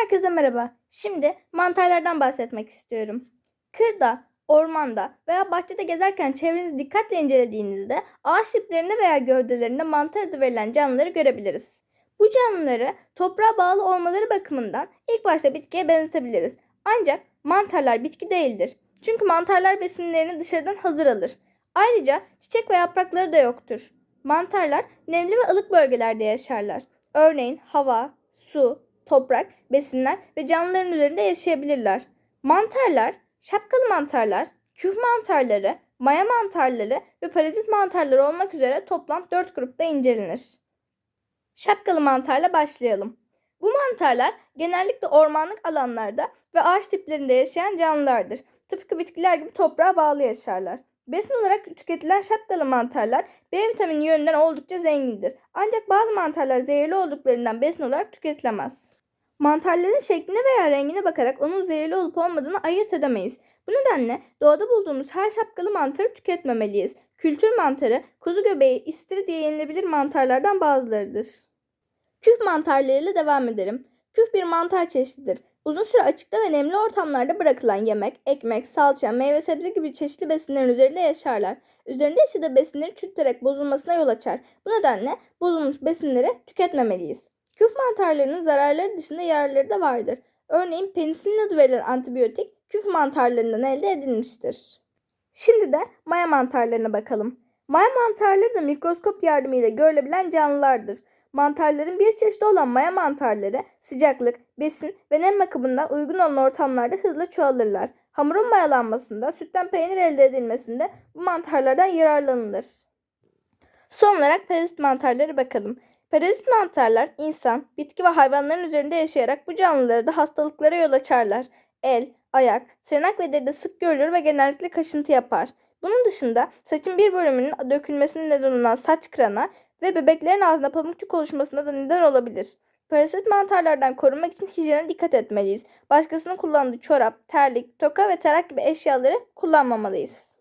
Herkese merhaba. Şimdi mantarlardan bahsetmek istiyorum. Kırda, ormanda veya bahçede gezerken çevrenizi dikkatle incelediğinizde ağaç diplerinde veya gövdelerinde mantar adı verilen canlıları görebiliriz. Bu canlıları toprağa bağlı olmaları bakımından ilk başta bitkiye benzetebiliriz. Ancak mantarlar bitki değildir. Çünkü mantarlar besinlerini dışarıdan hazır alır. Ayrıca çiçek ve yaprakları da yoktur. Mantarlar nemli ve ılık bölgelerde yaşarlar. Örneğin hava, su, toprak, besinler ve canlıların üzerinde yaşayabilirler. Mantarlar, şapkalı mantarlar, küf mantarları, maya mantarları ve parazit mantarları olmak üzere toplam 4 grupta incelenir. Şapkalı mantarla başlayalım. Bu mantarlar genellikle ormanlık alanlarda ve ağaç tiplerinde yaşayan canlılardır. Tıpkı bitkiler gibi toprağa bağlı yaşarlar. Besin olarak tüketilen şapkalı mantarlar B vitamini yönünden oldukça zengindir. Ancak bazı mantarlar zehirli olduklarından besin olarak tüketilemez. Mantarların şekline veya rengine bakarak onun zehirli olup olmadığını ayırt edemeyiz. Bu nedenle doğada bulduğumuz her şapkalı mantarı tüketmemeliyiz. Kültür mantarı, kuzu göbeği, istiridye yenilebilir mantarlardan bazılarıdır. Küf mantarlarıyla devam edelim. Küf bir mantar çeşididir. Uzun süre açıkta ve nemli ortamlarda bırakılan yemek, ekmek, salça, meyve sebze gibi çeşitli besinlerin üzerinde yaşarlar. Üzerinde yaşadığı besinleri çürüterek bozulmasına yol açar. Bu nedenle bozulmuş besinleri tüketmemeliyiz. Küf mantarlarının zararları dışında yararları da vardır. Örneğin penisilin adı verilen antibiyotik küf mantarlarından elde edilmiştir. Şimdi de maya mantarlarına bakalım. Maya mantarları da mikroskop yardımıyla görülebilen canlılardır. Mantarların bir çeşidi olan maya mantarları sıcaklık, besin ve nem bakımından uygun olan ortamlarda hızla çoğalırlar. Hamurun mayalanmasında, sütten peynir elde edilmesinde bu mantarlardan yararlanılır. Son olarak parazit mantarları bakalım. Parazit mantarlar insan, bitki ve hayvanların üzerinde yaşayarak bu canlılara da hastalıklara yol açarlar. El, ayak, tırnak ve deride sık görülür ve genellikle kaşıntı yapar. Bunun dışında saçın bir bölümünün dökülmesine neden olan saç kırana ve bebeklerin ağzında pamukçuk oluşmasına da neden olabilir. Parasit mantarlardan korunmak için hijyene dikkat etmeliyiz. Başkasının kullandığı çorap, terlik, toka ve tarak gibi eşyaları kullanmamalıyız.